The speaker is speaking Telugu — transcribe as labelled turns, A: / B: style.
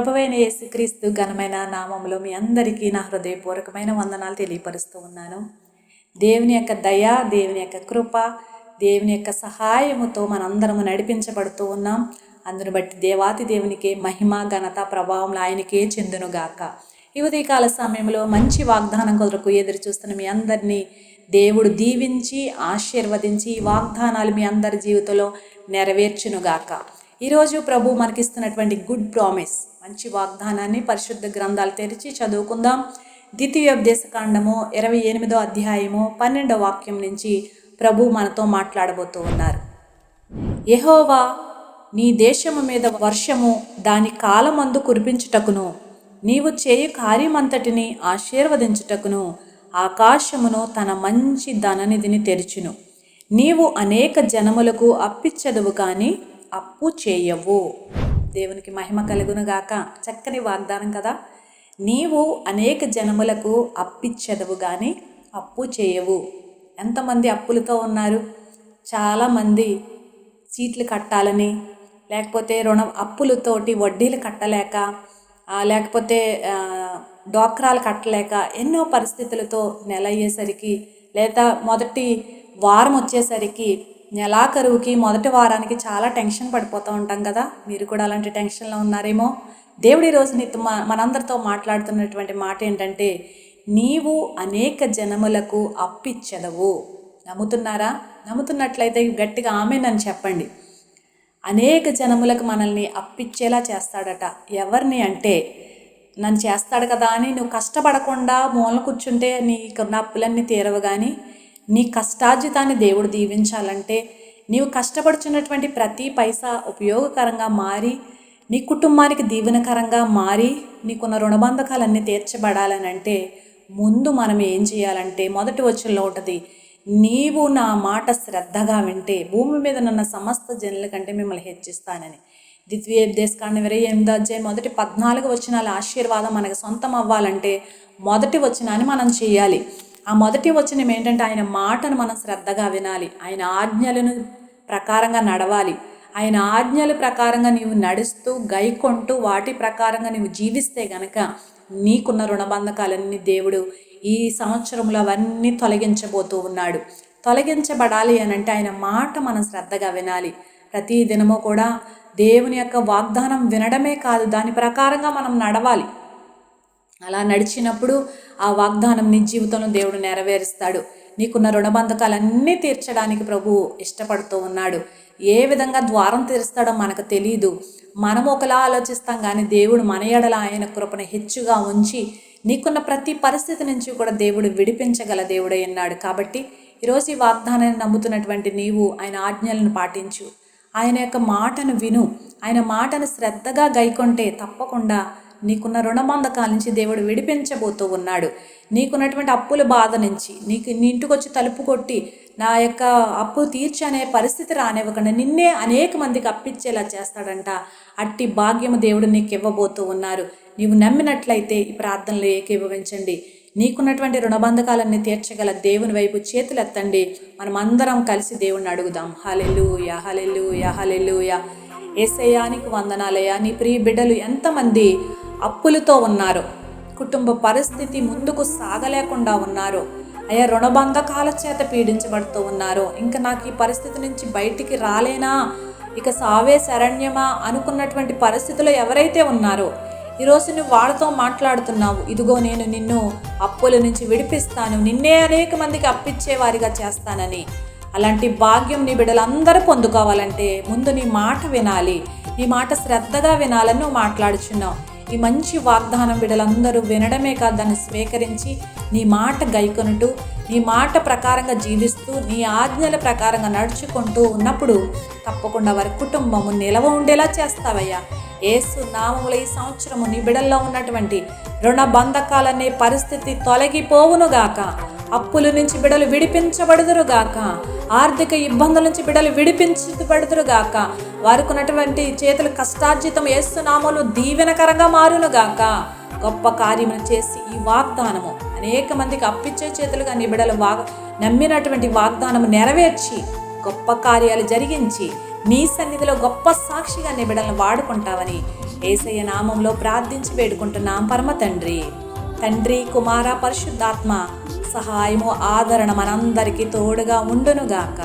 A: ప్రభువైన యేసుక్రీస్తు ఘనమైన నామములో మీ అందరికీ నా హృదయపూర్వకమైన వందనాలు తెలియపరుస్తూ ఉన్నాను. దేవుని యొక్క దయ దేవుని యొక్క కృప దేవుని యొక్క సహాయముతో మనందరము నడిపించబడుతూ ఉన్నాం. అందును బట్టి దేవాతి దేవునికి మహిమ ఘనత ప్రభావం ఆయనకే చెందునుగాక. ఈ ఉదయకాల సమయంలో మంచి వాగ్దానం కొరకు ఎదురు చూస్తున్న మీ అందరినీ దేవుడు దీవించి ఆశీర్వదించి ఈ వాగ్దానాలు మీ అందరి జీవితంలో నెరవేర్చునుగాక. ఈరోజు ప్రభు మనకిస్తున్నటువంటి గుడ్ ప్రామిస్ మంచి వాగ్దానాన్ని పరిశుద్ధ గ్రంథాలు తెరిచి చదువుకుందాం. ద్వితీయోపదేశకాండము ఇరవై ఎనిమిదో అధ్యాయము పన్నెండో వాక్యం నుంచి ప్రభు మనతో మాట్లాడబోతూ ఉన్నారు. యహోవా నీ దేశము మీద వర్షము దాని కాలమందు కురిపించుటకును నీవు చేయు కార్యమంతటిని ఆశీర్వదించుటకును ఆకాశమును తన మంచి ధననిధిని తెరిచును. నీవు అనేక జనములకు అప్పిచ్చదువు కానీ అప్పు చేయవు. దేవునికి మహిమ కలుగునుగాక. చక్కని వాగ్దానం కదా. నీవు అనేక జనములకు అప్పిచ్చదవు కానీ అప్పు చేయవు. ఎంతమంది అప్పులతో ఉన్నారు? చాలామంది సీట్లు కట్టాలని లేకపోతే రుణం అప్పులతోటి వడ్డీలు కట్టలేక లేకపోతే డోక్రాలు డ్వాక్రాలు కట్టలేక ఎన్నో పరిస్థితులతో నెల అయ్యేసరికి లేదా మొదటి వారం వచ్చేసరికి నెలాఖరువుకి మొదటి వారానికి చాలా టెన్షన్ పడిపోతూ ఉంటాం కదా. మీరు కూడా అలాంటి టెన్షన్లో ఉన్నారేమో. దేవుడి రోజు నీతో మనందరితో మాట్లాడుతున్నటువంటి మాట ఏంటంటే నీవు అనేక జనములకు అప్పిచ్చదవు. నమ్ముతున్నారా? నమ్ముతున్నట్లయితే గట్టిగా ఆమె నన్ను చెప్పండి. అనేక జనములకు మనల్ని అప్పిచ్చేలా చేస్తాడట. ఎవరిని అంటే నన్ను చేస్తాడు కదా అని నువ్వు కష్టపడకుండా మూల కూర్చుంటే నీకున్న అప్పులన్నీ తీరవు కానీ నీ కష్టార్జితాన్ని దేవుడు దీవించాలంటే నీవు కష్టపడుచున్నటువంటి ప్రతి పైసా ఉపయోగకరంగా మారి నీ కుటుంబానికి దీవెనకరంగా మారి నీకున్న రుణబంధకాలన్నీ తీర్చబడాలని అంటే ముందు మనం ఏం చేయాలంటే మొదటి వచ్చంలో ఉంటుంది నీవు నా మాట శ్రద్ధగా వింటే భూమి మీద నన్న సమస్త జనుల కంటే మిమ్మల్ని హెచ్చిస్తానని. ద్వితీయ దేశకాండ ఇరవై ఎనిమిది అధ్యాయం మొదటి పద్నాలుగు వచ్చినాల ఆశీర్వాదం మనకు సొంతం అవ్వాలంటే మొదటి వచ్చినాన్ని మనం చేయాలి. ఆ మొదటి వచనం ఏంటంటే ఆయన మాటను మనం శ్రద్ధగా వినాలి. ఆయన ఆజ్ఞలను ప్రకారంగా నడవాలి. ఆయన ఆజ్ఞల ప్రకారంగా నీవు నడుస్తూ గైకొంటూ వాటి ప్రకారంగా నీవు జీవిస్తే గనక నీకున్న రుణబంధకాలన్నీ దేవుడు ఈ సంవత్సరంలో అవన్నీ తొలగించబోతూ ఉన్నాడు. తొలగించబడాలి అని అంటే ఆయన మాట మనం శ్రద్ధగా వినాలి. ప్రతి దినము కూడా దేవుని యొక్క వాగ్దానం వినడమే కాదు దాని ప్రకారంగా మనం నడవాలి. అలా నడిచినప్పుడు ఆ వాగ్దానం నీ జీవితంలో దేవుడు నెరవేరుస్తాడు. నీకున్న రుణబంధకాలన్నీ తీర్చడానికి ప్రభు ఇష్టపడుతూ ఉన్నాడు. ఏ విధంగా ద్వారం తీరుస్తాడో మనకు తెలియదు మనం ఒకలా ఆలోచిస్తాం కానీ దేవుడు మన ఎడల ఆయన కృపను హెచ్చుగా ఉంచి నీకున్న ప్రతి పరిస్థితి నుంచి కూడా దేవుడు విడిపించగల దేవుడై ఉన్నాడు. కాబట్టి ఈరోజు ఈ వాగ్దానాన్ని నమ్ముతున్నటువంటి నీవు ఆయన ఆజ్ఞలను పాటించు. ఆయన యొక్క మాటను విను. ఆయన మాటను శ్రద్ధగా గైకొంటే తప్పకుండా నీకున్న రుణబంధకాల నుంచి దేవుడు విడిపించబోతూ ఉన్నాడు. నీకున్నటువంటి అప్పుల బాధ నుంచి నీకు నీ ఇంటికి వచ్చి తలుపు కొట్టి నా యొక్క అప్పు తీర్చనే పరిస్థితి రానివ్వకుండా నిన్నే అనేక మందికి అప్పించేలా చేస్తాడంట. అట్టి భాగ్యము దేవుడు నీకు ఇవ్వబోతూ ఉన్నారు. నీవు నమ్మినట్లయితే ఈ ప్రార్థనలు ఏకీభవించండి. నీకున్నటువంటి రుణబంధకాలన్నీ తీర్చగల దేవుని వైపు చేతులు ఎత్తండి మనం అందరం కలిసి దేవుణ్ణి అడుగుదాం. హలెలుయ హలెలుయ హలెలుయ ఏసయ్యానికి వందనాలయ్యా. నీ ప్రియ బిడ్డలు ఎంతమంది అప్పులతో ఉన్నారు. కుటుంబ పరిస్థితి ముందుకు సాగలేకుండా ఉన్నారు. అయ్యా రుణబంధకాల చేత పీడించబడుతూ ఉన్నారు. ఇంకా నాకు ఈ పరిస్థితి నుంచి బయటికి రాలేనా? ఇక సావే శరణ్యమా? అనుకున్నటువంటి పరిస్థితిలో ఎవరైతే ఉన్నారో? ఈరోజు నువ్వు వాళ్ళతో మాట్లాడుతున్నావు. ఇదిగో నేను నిన్ను అప్పుల నుంచి విడిపిస్తాను. నిన్నే అనేక మందికి అప్పిచ్చేవారిగా చేస్తానని. అలాంటి భాగ్యం నీ బిడ్డలందరూ పొందుకోవాలంటే ముందు నీ మాట వినాలి. నీ మాట శ్రద్ధగా వినాలని నువ్వు మాట్లాడుచున్నావు. ఈ మంచి వాగ్దానం బిడ్డలందరూ వినడమే కాదు దాన్ని స్వీకరించి నీ మాట గైకొనుటూ నీ మాట ప్రకారంగా జీవిస్తూ నీ ఆజ్ఞల ప్రకారంగా నడుచుకుంటూ ఉన్నప్పుడు తప్పకుండా వారి కుటుంబము నిలవ ఉండేలా చేస్తావయ్యా. ఏసు నామముల ఈ సంవత్సరము నీ బిడల్లో ఉన్నటువంటి రుణ బంధకాలనే పరిస్థితి తొలగిపోవునుగాక. అప్పుల నుంచి బిడలు విడిపించబడుదురుగాక. ఆర్థిక ఇబ్బందుల నుంచి బిడలు విడిపించబడుదురుగాక వారికి ఉన్నటువంటి చేతులు కష్టార్జితం ఏస్తున్నాములు దీవెనకరంగా మారునుగాక గొప్ప కార్యములు చేసి ఈ వాగ్దానము అనేక మందికి అప్పిచ్చే చేతులుగా నీ బిడలు వాగ్ నమ్మినటువంటి వాగ్దానము నెరవేర్చి గొప్ప కార్యాలు జరిగించి నీ సన్నిధిలో గొప్ప సాక్షిగా నీ బిడ్డలను వాడుకుంటావని ఏసయ్య నామంలో ప్రార్థించి వేడుకుంటున్నాం పరమ తండ్రి. తండ్రి కుమార పరిశుద్ధాత్మ సహాయము ఆదరణ మనందరికీ తోడుగా ఉండునుగాక.